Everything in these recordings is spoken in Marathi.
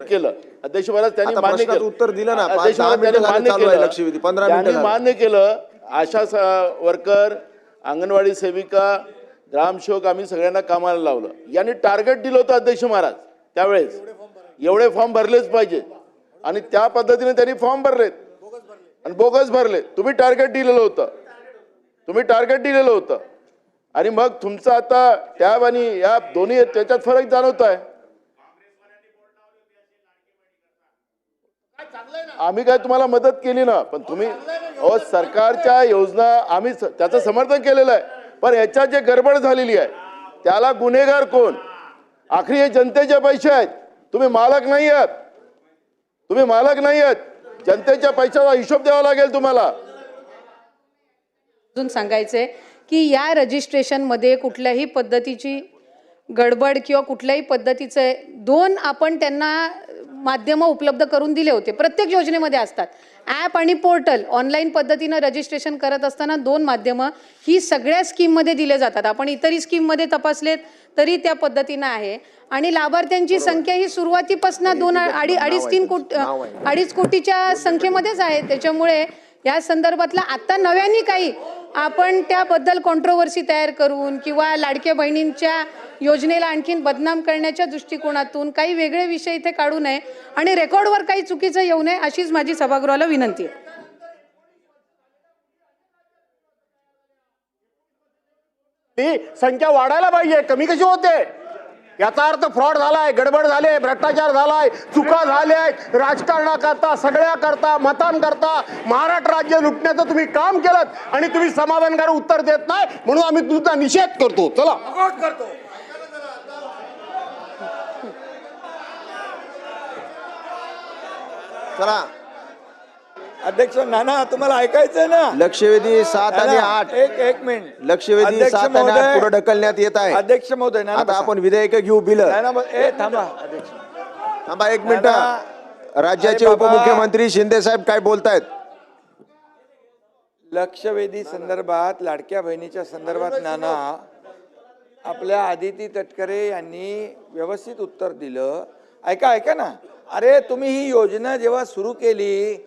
केलं. अध्यक्ष महाराज त्यांनी मान्य केलं. उत्तर दिलं ना. अध्यक्ष मान्य केलं. लक्षवेधी पंधरा त्यांनी मान्य केलं. आशा वर्कर अंगणवाडी सेविका ग्रामसेवक आम्ही सगळ्यांना कामाला लावलं. यांनी टार्गेट दिलं होतं अध्यक्ष महाराज त्यावेळेस. एवढे फॉर्म भरलेच पाहिजे. आणि त्या पद्धतीने त्यांनी फॉर्म भरलेत. आणि बोगस भरले तुम्ही टार्गेट दिलेलं होतं. तुम्ही टार्गेट दिलेलं होतं. आणि मग तुमचं आता टॅब आणि या दोन्ही आहेत, त्याच्यात फरक जाणवत आहे आम्ही काय तुम्हाला मदत केली ना पण तुम्ही अहो सरकारच्या योजना आम्ही त्याचं समर्थन केलेलं आहे. पण याच्यात जे गडबड झालेली आहे त्याला गुन्हेगार कोण? आखरी हे जनतेचे पैसे आहेत. तुम्ही मालक नाही आहात. तुम्ही मालक नाही आहात. जनतेच्या पैशाचा हिशोब द्यावा लागेल तुम्हाला. अजून सांगायचंय की या रजिस्ट्रेशनमध्ये कुठल्याही पद्धतीची गडबड किंवा कुठल्याही पद्धतीचे दोन आपण त्यांना माध्यमं उपलब्ध करून दिले होते. प्रत्येक योजनेमध्ये असतात. ॲप आणि पोर्टल ऑनलाईन पद्धतीनं रजिस्ट्रेशन करत असताना दोन माध्यमं ही सगळ्या स्कीममध्ये दिले जातात. आपण इतरही स्कीममध्ये तपासलेत तरी त्या पद्धतीनं आहे. आणि लाभार्थ्यांची संख्या ही सुरुवातीपासून दोन अडी अडीच तीन कोट अडीच कोटीच्या संख्येमध्येच आहे. त्याच्यामुळे या संदर्भातला आता नव्याने काही आपण त्याबद्दल कॉन्ट्रोवर्सी तयार करून किंवा लाडक्या बहिणींच्या योजनेला आणखीन बदनाम करण्याच्या दृष्टिकोनातून काही वेगळे विषय इथे काढू नये आणि रेकॉर्डवर काही चुकीचं येऊ नये अशीच माझी सभागृहाला विनंती आहे. ती संख्या वाढायला पाहिजे. कमी कशी होते? याचा अर्थ फ्रॉड झालाय गडबड झाले भ्रष्टाचार झालाय चुका झाल्या आहेत राजकारणाकरता सगळ्या करता मतांकरता महाराष्ट्र राज्य लुटण्याचं तुम्ही काम केलं आणि तुम्ही समाधानकारक उत्तर देत नाही म्हणून आम्ही तुमचा निषेध करतो. चला. चला. अध्यक्ष नाना तुम्हाला ऐकायचंय ना? लक्षवेधी सात आणि नाना, आठ. एक एक मिनिट. लक्षवेधी अध्यक्ष सात आणि आठ महोदय- पुढे ढकलण्यात येत आहे. अध्यक्ष महोदय नाना आता बसा. आपण विधेयक घेऊ बिल. नाना ब- ए थांबा. अध्यक्ष थांबा एक मिनिट. नाना, राज्याचे अरे बाबा. उपमुख्यमंत्री शिंदे साहेब काय बोलतायत? लक्षवेधी संदर्भात लाडक्या बहिणीच्या संदर्भात नाना आपल्या आदिती तटकरे यांनी व्यवस्थित उत्तर दिलं. ऐका ऐका ना. अरे तुम्ही ही योजना जेव्हा सुरू केली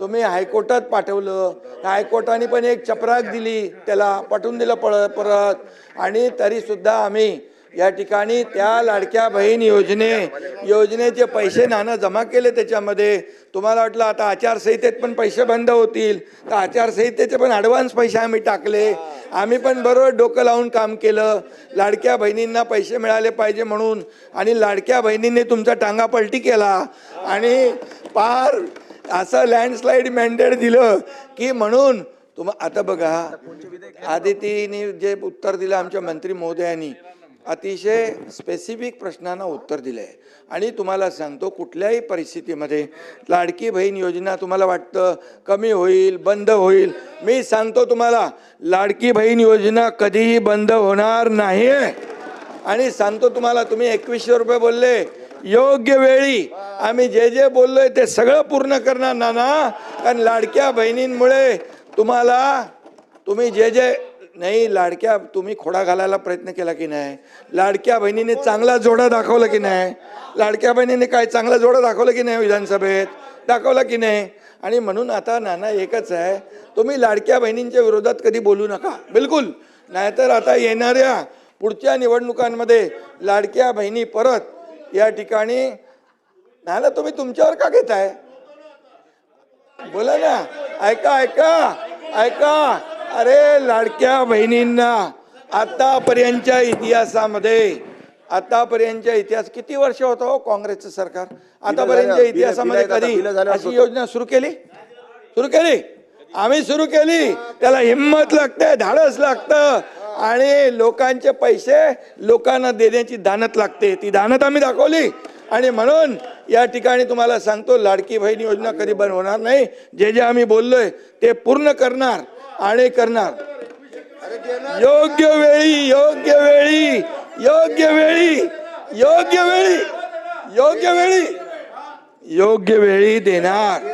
तुम्ही हायकोर्टात पाठवलं. हायकोर्टाने पण एक चपराक दिली. त्याला पाठवून दिलं पळ परत. आणि तरीसुद्धा आम्ही या ठिकाणी त्या लाडक्या बहीण योजने योजनेचे पैसे नाणं जमा केले त्याच्यामध्ये. तुम्हाला वाटलं आता आचारसंहितेत पण पैसे बंद होतील. तर आचारसंहितेचे पण ॲडव्हान्स पैसे आम्ही टाकले. आम्ही पण बरोबर डोकं लावून काम केलं. लाडक्या बहिणींना पैसे मिळाले पाहिजे म्हणून. आणि लाडक्या बहिणींनी तुमचा टांगा पलटी केला. आणि पार असं लँडस्लाईड मॅन्डेट दिलं की म्हणून तुम आता बघा आदितीने जे उत्तर दिलं आमच्या मंत्री महोदयांनी अतिशय स्पेसिफिक प्रश्नांना उत्तर दिलं आहे आणि तुम्हाला सांगतो कुठल्याही परिस्थितीमध्ये लाडकी बहीण योजना तुम्हाला वाटतं कमी होईल बंद होईल. मी सांगतो तुम्हाला लाडकी बहीण योजना कधीही बंद होणार नाही आहे आणि सांगतो तुम्हाला तुम्ही एकवीसशे रुपये बोलले योग्य वेळी. आम्ही जे जे बोललोय ते सगळं पूर्ण करणार नाना. कारण लाडक्या बहिणींमुळे तुम्हाला तुम्ही जे जे नाही लाडक्या तुम्ही खोडा घालायला प्रयत्न केला की नाही? लाडक्या बहिणीने चांगला जोडा दाखवला की नाही? लाडक्या बहिणीने काय चांगला जोडा दाखवला की नाही विधानसभेत? दाखवला की नाही? आणि म्हणून आता नाना एकच आहे तुम्ही लाडक्या बहिणींच्या विरोधात कधी बोलू नका. बिलकुल. नाहीतर आता येणाऱ्या पुढच्या निवडणुकांमध्ये लाडक्या बहिणी परत या ठिकाणी. नाना तुम्ही तुमच्यावर का घेताय? बोला ना. ऐका ऐका ऐका. अरे लाडक्या बहिणींना आतापर्यंतच्या इतिहासामध्ये आतापर्यंतच्या इतिहास किती वर्ष होतं हो काँग्रेसचं सरकार? आतापर्यंतच्या इतिहासामध्ये कधी अशी योजना सुरू केली? सुरू केली? आम्ही सुरू केली. त्याला हिंमत लागते धाडस लागतं. आणि लोकांचे पैसे लोकांना देण्याची दानत लागते. ती दानत आम्ही दाखवली. आणि म्हणून या ठिकाणी तुम्हाला सांगतो लाडकी बहीण योजना कधी बंद होणार नाही. जे जे आम्ही बोललोय ते पूर्ण करणार आणि करणार. योग्य वेळी योग्य वेळी योग्य वेळी योग्य वेळी योग्य वेळी योग्य वेळी देणार.